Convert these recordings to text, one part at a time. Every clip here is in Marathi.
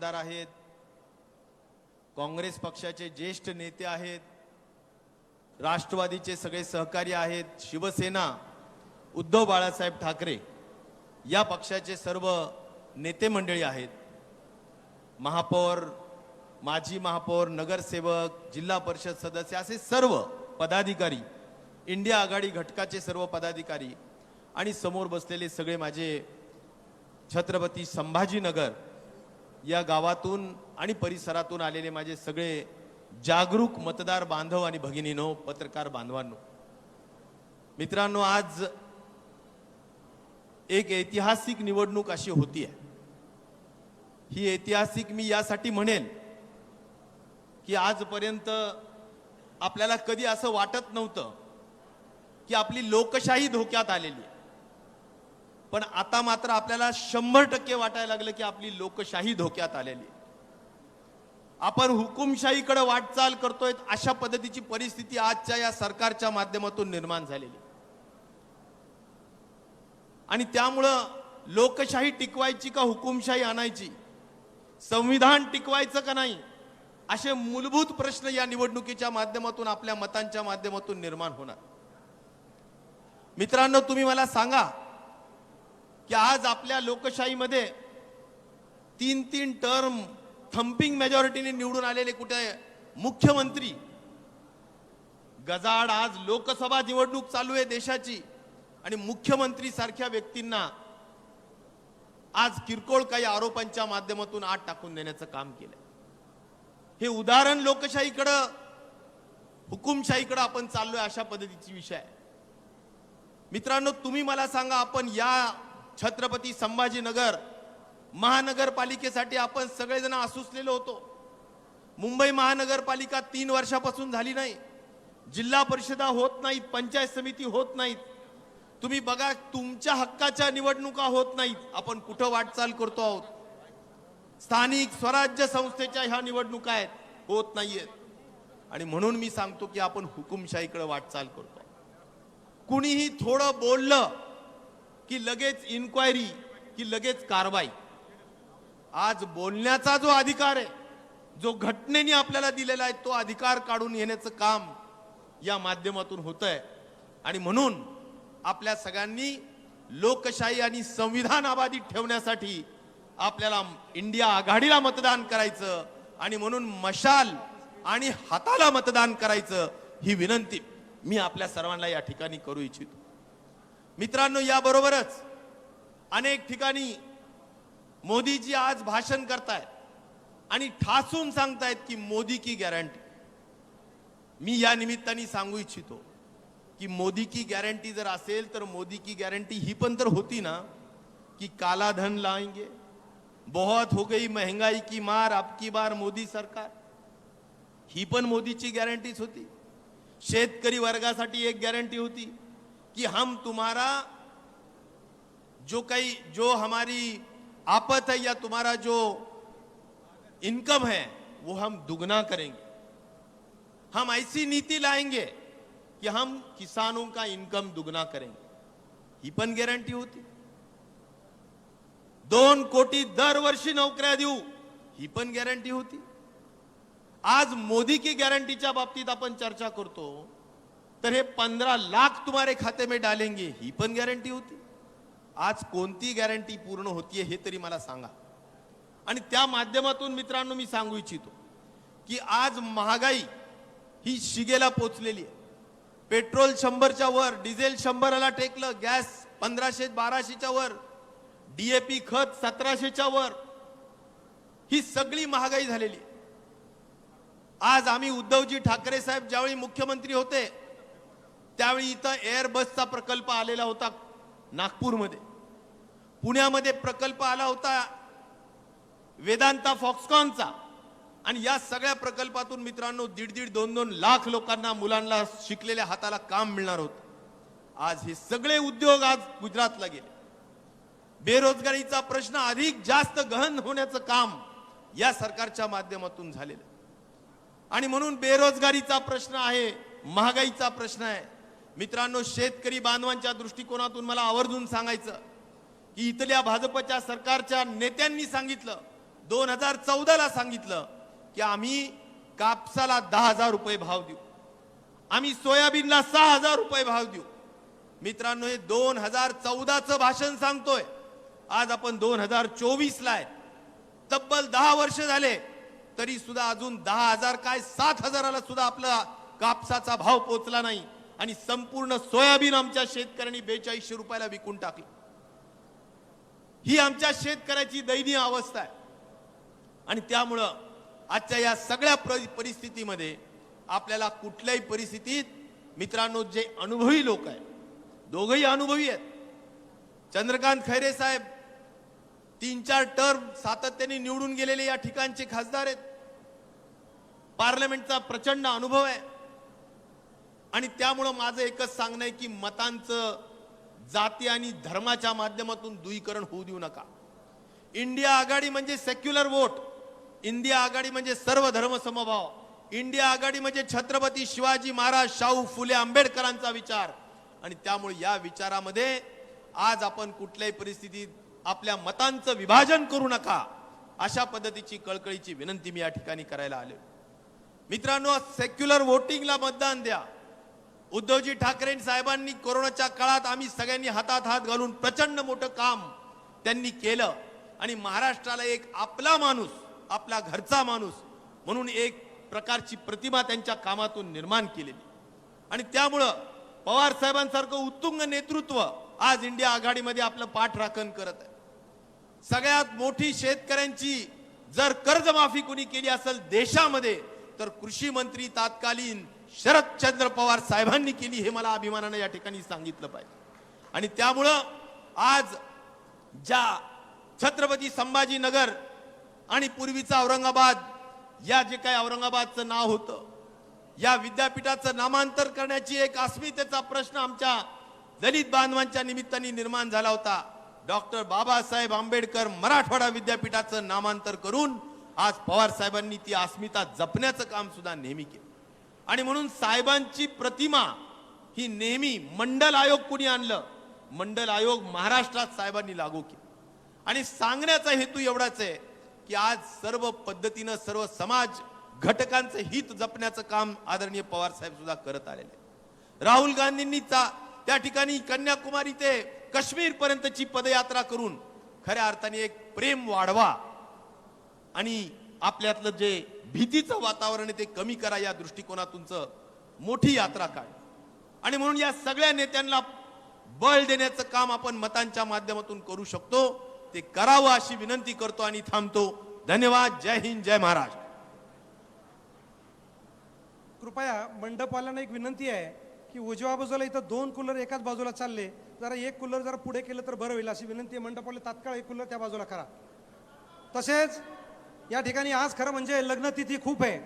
आमदार आहेत. काँग्रेस पक्षाचे ज्येष्ठ नेते आहेत. राष्ट्रवादीचे सगळे सहकारी आहेत. शिवसेना उद्धव बाळासाहेब ठाकरे या पक्षाचे सर्व नेते मंडळी आहेत. महापौर माजी महापौर नगरसेवक जिल्हा परिषद सदस्य असे सर्व पदाधिकारी इंडिया आघाडी घटकाचे सर्व पदाधिकारी आणि समोर बसलेले सगळे माझे छत्रपती संभाजीनगर या गावातून आणि परिसरातून आलेले माझे सगळे जागरूक मतदार बांधव आणि भगिनीनो पत्रकार बांधवांनो. मित्रांनो आज एक ऐतिहासिक निवडणूक अशी होती आहे ही ऐतिहासिक मी यासाठी म्हणेन की आजपर्यंत आपल्याला कधी असं वाटत नव्हतं की आपली लोकशाही धोक्यात आलेली पण आता मात्र आपल्याला शंभर टक्के वाटायला लागलं की आपली लोकशाही धोक्यात आलेली आपण हुकुमशाहीकडे वाटचाल करतोय अशा पद्धतीची परिस्थिती आजच्या या सरकारच्या माध्यमातून निर्माण झालेली आणि त्यामुळं लोकशाही टिकवायची का हुकुमशाही आणायची? संविधान टिकवायचं का नाही? असे मूलभूत प्रश्न या निवडणुकीच्या माध्यमातून आपल्या मतांच्या माध्यमातून निर्माण होणार. मित्रांनो तुम्ही मला सांगा की आज आपल्या लोकशाहीमध्ये तीन तीन टर्म थंपिंग मेजॉरिटीने निवडून आलेले कुठे मुख्यमंत्री. गजाड आज लोकसभा निवडणूक चालू आहे देशाची आणि मुख्यमंत्री सारख्या व्यक्तींना आज किरकोळ काही आरोपांच्या माध्यमातून आत टाकून देण्याचं काम केलंय. हे उदाहरण लोकशाहीकडं हुकुमशाहीकडं आपण चाललोय अशा पद्धतीची विषय आहे. मित्रांनो तुम्ही मला सांगा आपण या छत्रपती संभाजीनगर महानगरपालिकेसाठी आपण सगळेजण आसुसलेलो होतो. मुंबई महानगरपालिका तीन वर्षापासून झाली नाही. जिल्हा परिषदा होत नाहीत पंचायत समिती होत नाहीत. तुम्ही बघा तुमच्या हक्काच्या निवडणुका होत नाहीत. आपण कुठं वाटचाल करतो आहोत? स्थानिक स्वराज्य संस्थेच्या ह्या निवडणुका आहेत होत नाहीयेत. आणि म्हणून मी सांगतो की आपण हुकुमशाहीकडे वाटचाल करतो. कुणीही थोडं बोललं की लगेच इन्क्वायरी की लगेच कारवाई. आज बोलण्याचा जो अधिकार आहे जो घटनेने आपल्याला दिलेला आहे तो अधिकार काढून येण्याचं काम या माध्यमातून होत आहे आणि म्हणून आपल्या सगळ्यांनी लोकशाही आणि संविधान अबाधित ठेवण्यासाठी आपल्याला इंडिया आघाडीला मतदान करायचं आणि म्हणून मशाल आणि हाताला मतदान करायचं ही विनंती मी आपल्या सर्वांना या ठिकाणी करू इच्छितो. मित्रांनो याबरोबरच अनेक ठिकाणी मोदीजी आज भाषण करतायत आणि ठासून सांगतायत की मोदी की गॅरंटी मी या निमित्ताने सांगू इच्छितो की मोदी की गॅरंटी जर असेल तर मोदी की गॅरंटी ही पण तर होती ना की काला धन लाएंगे बहुत हो गई महंगाई की मार आपकी बार मोदी सरकार. ही पण मोदीची गॅरंटीच होती. शेतकरी वर्गासाठी एक गॅरंटी होती. कि हम तुम्हारा जो कई, जो हमारी आपत है या तुम्हारा जो इनकम है, वो हम दुगना करेंगे। हम ऐसी नीति लाएँगे कि हम किसानों का इनकम दुगना करेंगे। ही गॅरंटी होती। दोन कोटी दरवर्षी नोकऱ्या देऊ, ही पण गॅरंटी होती। आज मोदी की गॅरंटीच्या बाबतीत आपण चर्चा करतो तर हे पंधरा लाख तुम्हारे खाते में डालेंगे ही पण गॅरंटी होती. आज कोणती गॅरंटी पूर्ण होतीये हे तरी मला सांगा. आणि त्या माध्यमातून मित्रांनो मी सांगू इच्छितो की आज महागाई ही शिगेला पोचलेली आहे. पेट्रोल शंभरच्या वर डिझेल शंभराला टेकलं गॅस पंधराशे बाराशेच्या वर डीएपी खत सतराशेच्या वर ही सगळी महागाई झालेली आज आम्ही उद्धवजी ठाकरे साहेब ज्यावेळी मुख्यमंत्री होते त्यावेळी इथं एअरबसचा प्रकल्प आलेला होता नागपूरमध्ये. पुण्यामध्ये प्रकल्प आला होता वेदांता फॉक्सकॉनचा. आणि या सगळ्या प्रकल्पातून मित्रांनो दीड दीड दोन दोन लाख लोकांना मुलांना शिकलेल्या हाताला काम मिळणार होतं. आज हे सगळे उद्योग आज गुजरातला गेले. बेरोजगारीचा प्रश्न अधिक जास्त गहन होण्याचं काम या सरकारच्या माध्यमातून झालेलं आणि म्हणून बेरोजगारीचा प्रश्न आहे महागाईचा प्रश्न आहे. मित्रांनो शेतकरी बांधवांच्या दृष्टिकोनातून मला आवर्जून सांगायचं की इथल्या भाजपच्या सरकारच्या नेत्यांनी सांगितलं दोन हजार चौदाला सांगितलं की आम्ही कापसाला दहा हजार रुपये भाव देऊ. आम्ही सोयाबीनला सहा हजार रुपये भाव देऊ. मित्रांनो हे दोन हजार चौदाचं भाषण सांगतोय. आज आपण दोन हजार चोवीसला आहे. तब्बल दहा वर्ष झाले तरी सुद्धा अजून दहा हजार काय सात हजाराला सुद्धा आपला कापसाचा भाव पोचला नाही. आणि संपूर्ण सोयाबीन आमच्या शेतकऱ्यांनी बेचाळीसशे रुपयाला विकून टाकली. ही आमच्या शेतकऱ्याची दयनीय अवस्था आहे. आणि त्यामुळं आजच्या या सगळ्या परिस्थितीमध्ये आपल्याला कुठल्याही परिस्थितीत मित्रांनो जे अनुभवी लोक आहेत दोघही अनुभवी आहेत. चंद्रकांत खैरे साहेब तीन चार टर्म सातत्याने निवडून गेलेले या ठिकाणचे खासदार आहेत. पार्लमेंटचा प्रचंड अनुभव आहे. आणि त्यामुळं माझं एकच सांगणं आहे की मतांचं जाती आणि धर्माच्या माध्यमातून दुईकरण होऊ देऊ नका. इंडिया आघाडी म्हणजे सेक्युलर वोट इंडिया आघाडी म्हणजे सर्व धर्म समभाव इंडिया आघाडी म्हणजे छत्रपती शिवाजी महाराज शाहू फुले आंबेडकरांचा विचार. आणि त्यामुळे या विचारामध्ये आज आपण कुठल्याही परिस्थितीत आपल्या मतांचं विभाजन करू नका अशा पद्धतीची कळकळीची विनंती मी या ठिकाणी करायला आले मित्रांनो सेक्युलर वोटिंगला मतदान द्या. उद्धवजी ठाकरे साहेबांनी कोरोनाच्या काळात आम्ही सगळ्यांनी हातात हात घालून प्रचंड मोठं काम त्यांनी केलं. आणि महाराष्ट्राला एक आपला माणूस आपला घरचा माणूस म्हणून एक प्रकारची प्रतिमा त्यांच्या कामातून निर्माण केलेली. आणि त्यामुळं पवार साहेबांसारखं उत्तुंग नेतृत्व आज इंडिया आघाडीमध्ये आपलं पाठराखण करत आहे. सगळ्यात मोठी शेतकऱ्यांची जर कर्जमाफी कुणी केली असेल देशामध्ये तर कृषी मंत्री तात्कालीन शरदचंद्र पवार साहेबांनी केली हे मला अभिमानानं या ठिकाणी सांगितलं पाहिजे. आणि त्यामुळं आज ज्या छत्रपती संभाजीनगर आणि पूर्वीचा औरंगाबाद या जे काही औरंगाबादचं नाव होतं या विद्यापीठाचं नामांतर करण्याची एक अस्मितेचा प्रश्न आमच्या दलित बांधवांच्या निमित्ताने निर्माण झाला होता. डॉक्टर बाबासाहेब आंबेडकर मराठवाडा विद्यापीठाचं नामांतर करून आज पवार साहेबांनी ती अस्मिता जपण्याचं काम सुद्धा नेहमी केलं. आणि म्हणून साहेबांची प्रतिमा ही नेहमी मंडल आयोग कुणी आणलं? मंडल आयोग महाराष्ट्रात साहेबांनी लागू केली. आणि सांगण्याचा हेतू एवढाच आहे की आज सर्व पद्धतीनं सर्व समाज घटकांचं हित जपण्याचं काम आदरणीय पवार साहेब सुद्धा करत आलेले राहुल गांधींनी चा- त्या ठिकाणी कन्याकुमारी ते काश्मीर पर्यंतची पदयात्रा करून खऱ्या अर्थाने एक प्रेम वाढवा आणि आपल्यातलं जे भीतीचं वातावरण ते कमी करा या दृष्टिकोनातूनच मोठी यात्रा काढ आणि म्हणून या सगळ्या नेत्यांना बळ देण्याचं काम आपण मतांच्या माध्यमातून करू शकतो. ते करावं अशी विनंती करतो आणि थांबतो. धन्यवाद. जय हिंद जय महाराज. कृपया मंडपवाल्यांना एक विनंती आहे की उजव्या बाजूला इथं दोन कूलर एकाच बाजूला चालले. जरा एक कूलर जरा पुढे केलं तर बरं होईल अशी विनंती आहे. मंडपवाले तात्काळ एक कूलर त्या बाजूला करा. तसेच या ठिकाणी आज खरं म्हणजे लग्नतिथी खूप आहे.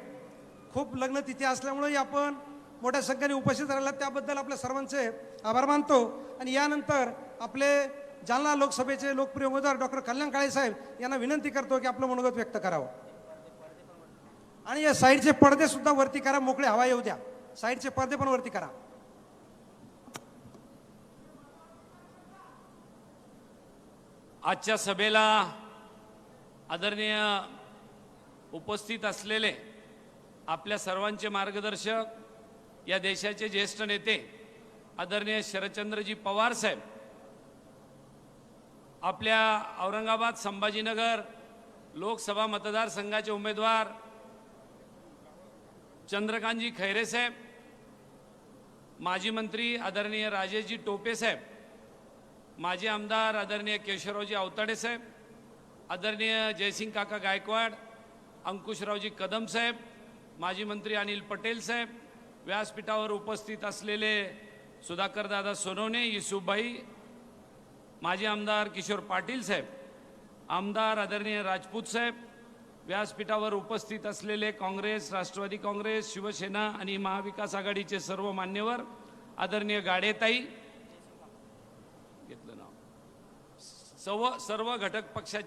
खूप लग्नतिथी असल्यामुळेही आपण मोठ्या संख्येने उपस्थित राहिला त्याबद्दल आपल्या सर्वांचे आभार मानतो. आणि यानंतर आपले जालना लोकसभेचे लोकप्रिय उमेदवार डॉक्टर कल्याण काळे साहेब यांना विनंती करतो की आपलं मनोगत व्यक्त करावं. आणि या साईडचे पडदे सुद्धा वरती करा. मोकळे हवा येऊ द्या. साईडचे पडदे पण वरती करा. आजच्या सभेला आदरणीय उपस्थित असलेले आपल्या सर्वांचे मार्गदर्शक या देशाचे ज्येष्ठ नेते आदरणीय शरदचंद्रजी पवार साहेब आपल्या औरंगाबाद संभाजीनगर लोकसभा मतदारसंघाचे उमेदवार चंद्रकांतजी खैरे साहेब माजी मंत्री आदरणीय राजेशजी टोपे साहेब माजी आमदार आदरणीय केशवरावजी अवताडे साहेब आदरणीय जयसिंग काका गायकवाड अंकुशरावजी कदम साहेब माजी मंत्री अनिल पटेल साहेब व्यासपीठावर उपस्थित असलेले सुधाकरदादा सोनवणे युसुफबाई माजी आमदार किशोर पाटील साहेब आमदार आदरणीय राजपूत साहेब व्यासपीठावर उपस्थित असलेले काँग्रेस राष्ट्रवादी काँग्रेस शिवसेना आणि महाविकास आघाडीचे सर्व मान्यवर आदरणीय गाडेताई घेतलं नाव. सर्व सर्व घटक पक्षाचे